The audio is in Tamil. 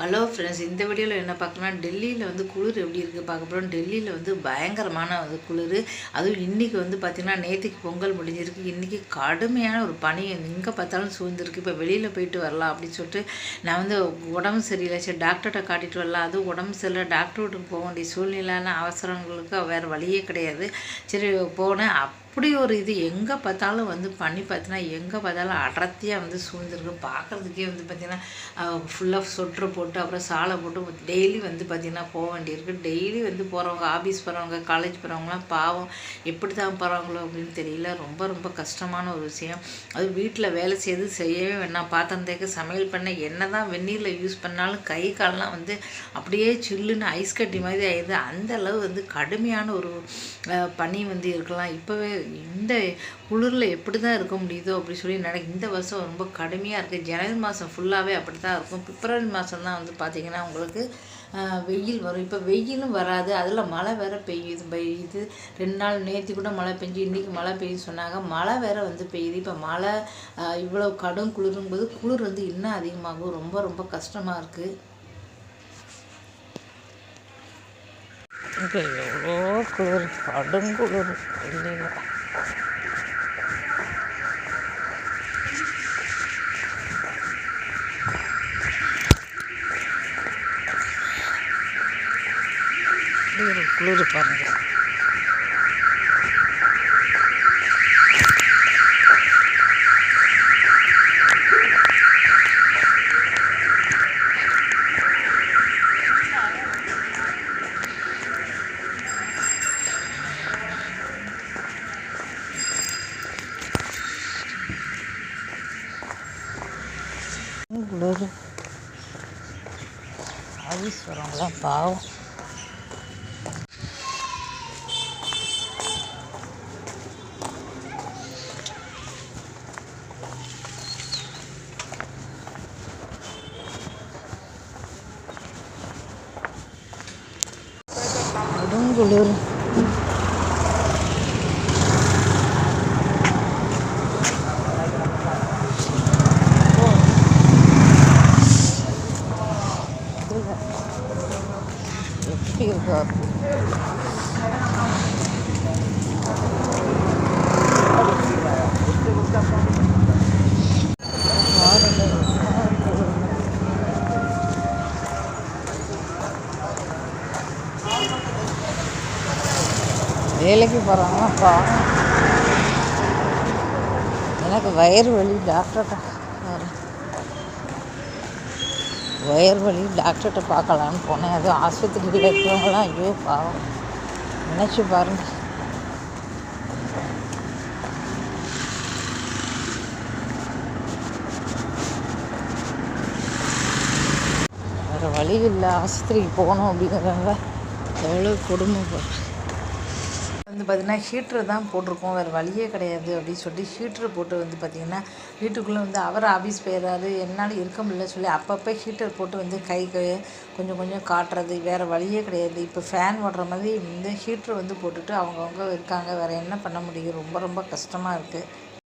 ஹலோ ஃப்ரெண்ட்ஸ் இந்த வீடியோவில் என்ன பார்க்கணும்னா டெல்லியில் வந்து குளிர் எப்படி இருக்குது பார்க்க போகிறோம் டெல்லியில் வந்து பயங்கரமான வந்து குளிர். அதுவும் இன்றைக்கி வந்து பார்த்திங்கன்னா நேற்றுக்கு பொங்கல் முடிஞ்சிருக்கு. இன்றைக்கி கடுமையான ஒரு பனி. எங்கே பார்த்தாலும் சூழ்ந்துருக்கு. இப்போ வெளியில் போயிட்டு வரலாம் அப்படின்னு சொல்லிட்டு நான் வந்து உடம்பு சரியில்லை. சரி டாக்டர்கிட்ட காட்டிட்டு வரலாம். அதுவும் உடம்பு சரியில்லை. டாக்டர் வீட்டுக்கு போக வேண்டிய சூழ்நிலையான அவசரங்களுக்கு வேறு வழியே கிடையாது. சரி போனேன். அப் அப்படி ஒரு இது எங்கே பார்த்தாலும் வந்து பண்ணி பார்த்தீங்கன்னா எங்கே பார்த்தாலும் அடர்த்தியாக வந்து சூழ்ந்துருக்கு. பார்க்குறதுக்கே வந்து பார்த்திங்கன்னா ஃபுல்லாக சொட்ரு போட்டு போட்டு அப்புறம் சாலை போட்டு டெய்லி வந்து பார்த்திங்கன்னா போக வேண்டியிருக்கு. டெய்லி வந்து போகிறவங்க ஆஃபீஸ் போகிறவங்க காலேஜ் போகிறவங்களாம் பாவம் எப்படி தான் போகிறாங்களோ அப்படின்னு தெரியல. ரொம்ப ரொம்ப கஷ்டமான ஒரு விஷயம். அது வீட்டில் வேலை செய்து செய்யவே வேணாம் பாத்திரம் தேக்க சமையல் பண்ண என்ன தான் வெந்நீரில் யூஸ் பண்ணாலும் கை காலெலாம் வந்து அப்படியே சில்லுன்னு ஐஸ் கட்டி மாதிரி ஆயிடுது. அந்த அளவு வந்து கடுமையான ஒரு பனி வந்து இருக்கலாம். இப்போவே இந்த குளிரில் எப்படி தான் இருக்க முடியுதோ அப்படி சொல்லி நினைக்க இந்த வருஷம் ரொம்ப கடுமையாக இருக்குது ஜனவரி மாதம் ஃபுல்லாகவே அப்படி தான் இருக்கும். பிப்ரவரி மாதம் தான் வந்து பார்த்திங்கன்னா உங்களுக்கு வெயில் வரும். இப்போ வெயிலும் வராது. அதில் மழை வேறு பெய்யுது. பெய்யுது. ரெண்டு நாள் நேற்று கூட மழை பெஞ்சு இன்றைக்கி மழை பெய்யுது சொன்னாங்க. மழை வேறு வந்து பெய்யுது. இப்போ மழை இவ்வளோ கடும் குளிரும்போது குளிர் வந்து இன்னும் அதிகமாகும். ரொம்ப ரொம்ப கஷ்டமாக இருக்குது எவ்வளோ குளிர்? கடும் குளிர். இல்லைங்களா குளிர் பாருங்கள் குளிர் ஆஃபீஸ் வரவங்களாம் பாவம். குளிர் எப்படி இருக்கா வேலைக்கு போகிறாங்கப்பா எனக்கு வயிறு வலி டாக்டர்கிட்ட வயிறு வலி டாக்டர்கிட்ட பார்க்கலான்னு போனேன். அதுவும் ஆஸ்பத்திரியில் இருக்கிறவங்களாம் ஐயோ பாவம். நினச்சி பாருங்கள் வேறு வழி இல்லை ஆஸ்பத்திரிக்கு போகணும் அப்படிங்கிறவங்க எவ்வளோ கொடுமைப்படுறேன் வந்து பார்த்திங்கன்னா ஹீட்ரு தான் போட்டிருக்கோம். வேறு வழியே கிடையாது அப்படின்னு சொல்லி ஹீட்ரு போட்டு வந்து பார்த்திங்கன்னா வீட்டுக்குள்ளே வந்து அவர் ஆஃபீஸ் போயிடுறாரு. என்னால் இருக்க முடியல சொல்லி அப்பப்போ ஹீட்டர் போட்டு வந்து கை கொஞ்சம் கொஞ்சம் காட்டுறது வேறு வழியே கிடையாது. இப்போ ஃபேன் ஓடுற மாதிரி இந்த ஹீட்ரு வந்து போட்டுட்டு அவங்கவுங்க இருக்காங்க. வேறு என்ன பண்ண முடியும்? ரொம்ப ரொம்ப கஷ்டமாக இருக்குது